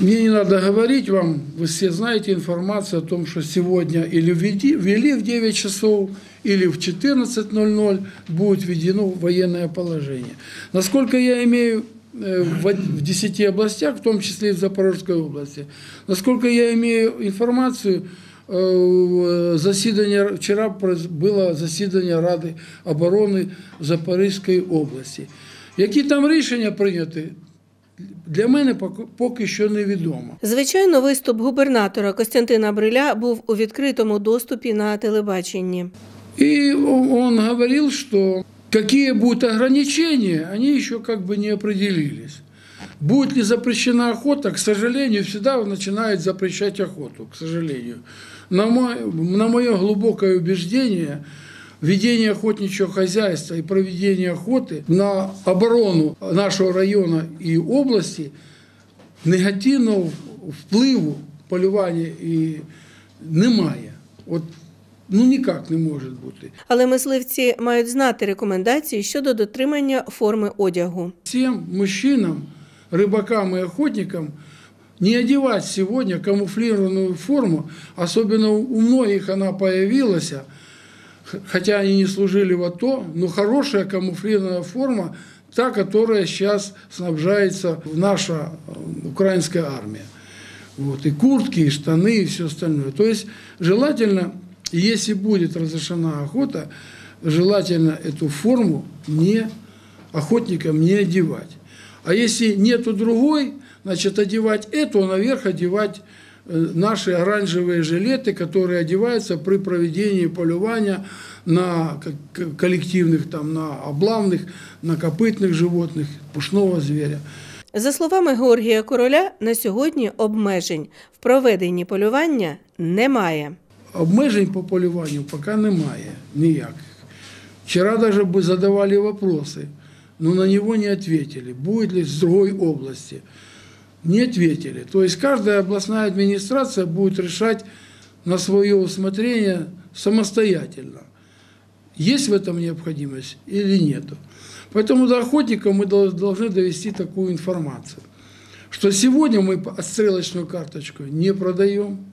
Мне не надо говорить вам, вы все знаете информацию о том, что сегодня или введи- ввели в 9 часов, или в 14.00 будет введено военное положение. Насколько я имею э, в од- в 10 областях, в том числе и в Запорожской области, насколько я имею информацию, э, засідання, вчера произ- было засідання Ради оборони Запорізької області. Які там рішення прийняті, Для мене поки- що невідомо. Звичайно, виступ губернатора Костянтина Бриля був у відкритому доступі на телебаченні. И он говорил, что какие будут ограничения, они еще как бы не определились. Будет ли запрещена охота, к сожалению, всегда начинают запрещать охоту, к сожалению. На мое, на мое глубокое убеждение, ведение охотничьего хозяйства и проведение охоты на оборону нашего района и области негативного впливу полювання і немає. От ну ніяк не може бути. Але мисливці мають знати рекомендації щодо дотримання форми одягу. Всем мужчинам, рыбакам и охотникам не одевать сегодня камуфлированную форму, особенно у многих она появилась, х- хотя они не служили в АТО, но хорошая камуфлированная форма, та, которая сейчас снабжается в наша э, украинская армия. Вот, и куртки, и штаны, и все остальное. То есть желательно, если будет разрешена охота, желательно эту форму не охотникам не одевать. А если нету другой, значит одевать эту, а наверх одевать наши оранжевые жилеты, которые одеваются при проведении полювания на к- к- коллективных, там, на облавных, на копытных животных, пушного зверя. За словами Георгія Короля, на сьогодні обмежень в проведенні полювання немає. Обмежень по полюванню поки немає ніяких. Вчера даже бы задавали вопросы, но на него не ответили. Будет ли с другой области? Не ответили. То есть каждая областная администрация будет решать на свое усмотрение самостоятельно. Есть в этом необходимость или нет. Поэтому до охотников мы дол- должны довести такую информацию, что сегодня мы отстрелочную карточку не продаем,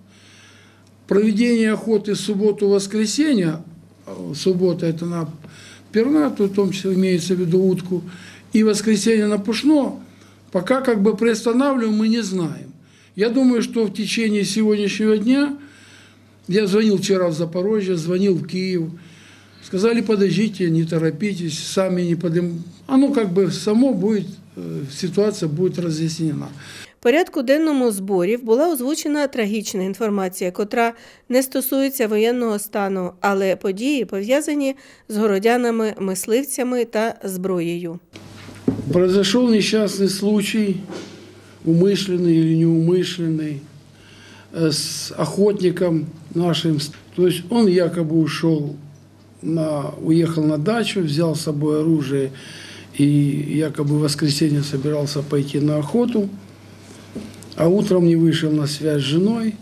проведение охоты субботу-воскресенье, а, суббота это на пернатую, в том числе имеется в виду утку, и воскресенье на пушно, пока как бы приостанавливаем, мы не знаем. Я думаю, что в течение сегодняшнего дня, я звонил вчера в Запорожье, звонил в Киев, сказали, подождите, не торопитесь, сами не подым. Оно как бы само будет, э, ситуация будет разъяснена. В порядку денному зборів була озвучена трагічна інформація, котра не стосується воєнного стану, але події пов'язані з городянами, мисливцями та зброєю. Произошел несчастный случай, умышленный или неумышленный, э, с охотником нашим. То есть он якобы ушел, на, уехал на дачу, взял с собой оружие и якобы в воскресенье собирался пойти на охоту, а утром не вышел на связь с женой.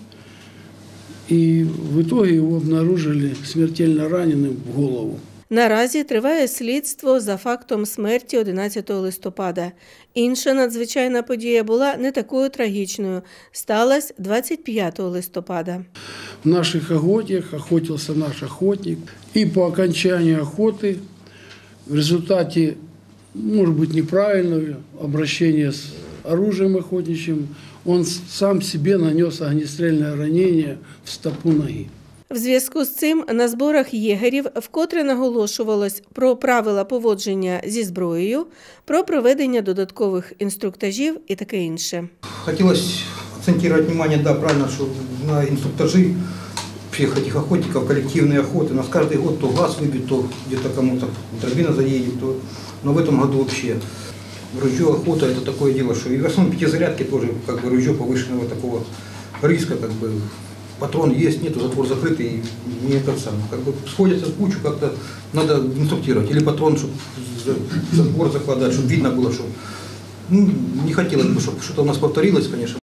И в итоге его обнаружили смертельно раненым в голову. Наразі триває слідство за фактом смерті 11 листопада. Інша надзвичайна подія була не такою трагічною. Сталася 25 листопада. В наших охотях охотился наш охотник. И по окончании охоты, в результате, может быть, неправильного обращения с оружием охотничьим, с- сам себе нанес огнестрельное ранение в стопу ноги. В зв'язку з цим на зборах єгерів вкотре наголошувалось про правила поводження зі зброєю, про проведення додаткових інструктажів і таке інше. Хотелось акцентировать внимание, да, правильно, что на инструктажи всех этих охотников, коллективные охоты. У нас каждый год то глаз выбит, то где-то кому-то дробина заедет, то... но в этом году вообще ружье охота это такое дело, что и в основном пятизарядки тоже как бы ружье повышенного такого риска, как бы патрон есть, нету, затвор закрытый, не это самое. Как бы сходятся в кучу, как-то надо инструктировать. Или патрон, чтобы затвор закладывать, чтобы видно было, что ну, не хотелось бы, чтобы что-то у нас повторилось, конечно.